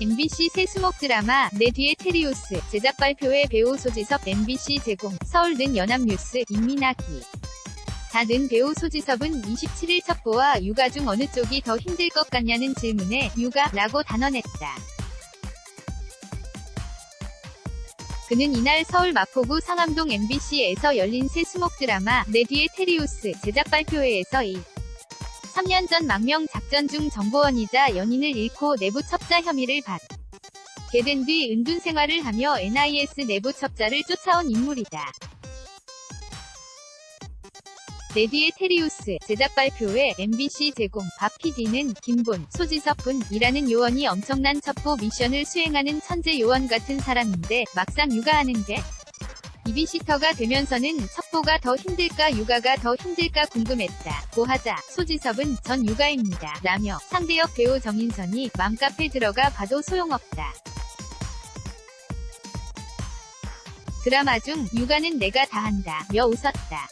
MBC 새 수목 드라마 내 뒤에 테리우스 제작 발표회 배우 소지섭 MBC 제공 서울 는 연합뉴스 임민아기 다는 배우 소지섭은 27일 첩보와 육아 중 어느 쪽이 더 힘들 것 같냐는 질문에 육아라고 단언했다. 그는 이날 서울 마포구 상암동 MBC에서 열린 새 수목 드라마 내 뒤에 테리우스 제작 발표회에서 이 3년 전 망명 작전 중 정보원이자 연인을 잃고 내부 첩자 혐의를 받게 된 뒤 은둔 생활을 하며 NIS 내부 첩자를 쫓아온 인물이다. 내뒤의 테리우스 제작 발표회 MBC 제공 박 PD는 김본 소지섭분이라는 요원이 엄청난 첩보 미션을 수행하는 천재 요원 같은 사람인데 막상 육아하는 게 이비시터가 되면서는 첩보가 더 힘들까 육아가 더 힘들까 궁금했다. 고하자 소지섭은 전 육아입니다. 라며 상대역 배우 정인선이 맘카페 들어가 봐도 소용없다. 드라마 중 육아는 내가 다 한다. 며 웃었다.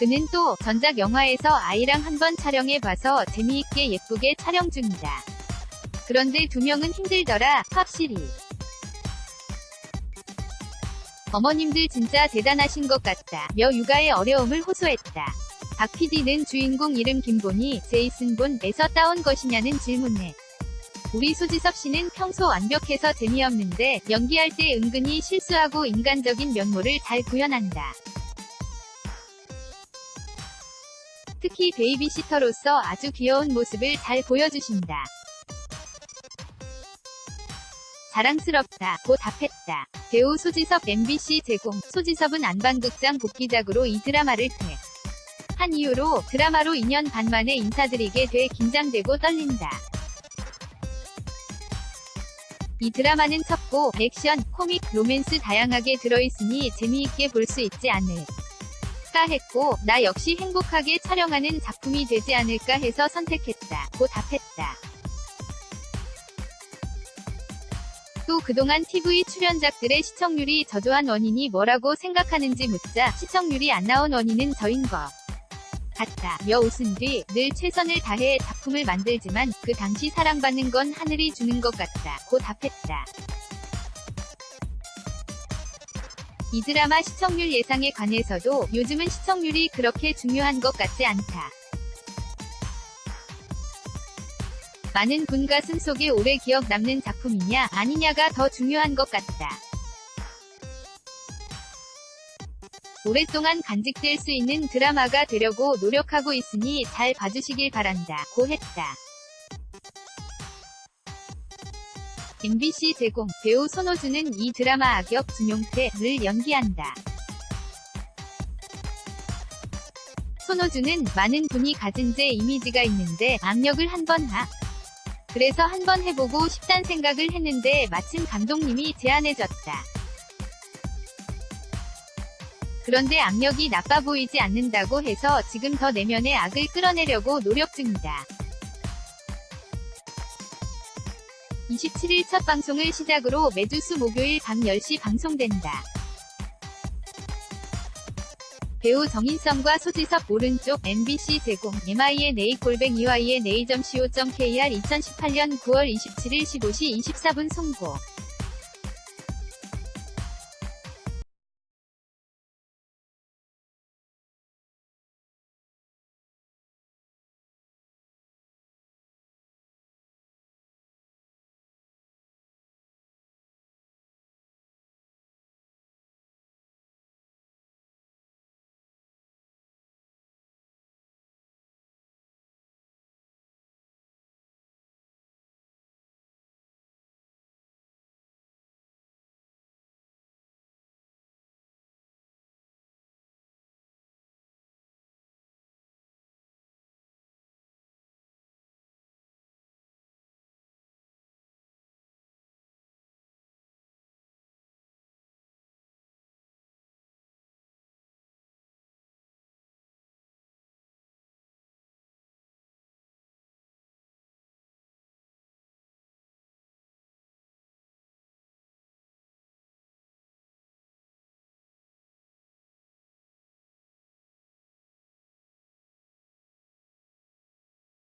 그는 또 전작 영화에서 아이랑 한번 촬영해봐서 재미있게 예쁘게 촬영 중이다. 그런데 두 명은 힘들더라. 확실히. 어머님들 진짜 대단하신 것 같다. 며 육아의 어려움을 호소했다. 박 PD는 주인공 이름 김본이 제이슨 본에서 따온 것이냐는 질문에 우리 소지섭 씨는 평소 완벽해서 재미없는데 연기할 때 은근히 실수하고 인간적인 면모를 잘 구현한다. 특히 베이비시터로서 아주 귀여운 모습을 잘 보여주신다. 자랑스럽다. 고 답했다. 배우 소지섭 MBC 제공 소지섭은 안방극장 복귀작으로 이 드라마를 퇴. 한 이후로 드라마로 2년 반 만에 인사드리게 돼 긴장되고 떨린다. 이 드라마는 첩보, 액션, 코믹, 로맨스 다양하게 들어있으니 재미있게 볼 수 있지 않을까 했고 나 역시 행복하게 촬영하는 작품이 되지 않을까 해서 선택했다. 고 답했다. 또 그동안 TV 출연작들의 시청률이 저조한 원인이 뭐라고 생각하는지 묻자 시청률이 안 나온 원인은 저인 것 같다. 며 웃은 뒤 늘 최선을 다해 작품을 만들지만 그 당시 사랑받는 건 하늘이 주는 것 같다. 고 답했다. 이 드라마 시청률 예상에 관해서도 요즘은 시청률이 그렇게 중요한 것 같지 않다. 많은 분 가슴 속에 오래 기억 남는 작품이냐 아니냐가 더 중요한 것 같다. 오랫동안 간직될 수 있는 드라마가 되려고 노력하고 있으니 잘 봐주시길 바란다. 고 했다. MBC 제공 배우 손호주는 이 드라마 악역 준용태를 연기한다. 손호주는 많은 분이 가진 제 이미지가 있는데 악역을 한번 하. 그래서 한번 해보고 싶단 생각을 했는데 마침 감독님이 제안해줬다. 그런데 악력이 나빠 보이지 않는다고 해서 지금 더 내면의 악을 끌어내려고 노력 중이다. 27일 첫 방송을 시작으로 매주 수 목요일 밤 10시 방송된다. 배우 정인성과 소지섭 오른쪽 MBC 제공 MINA 골뱅 EYNA.co.kr 2018년 9월 27일 15시 24분 송고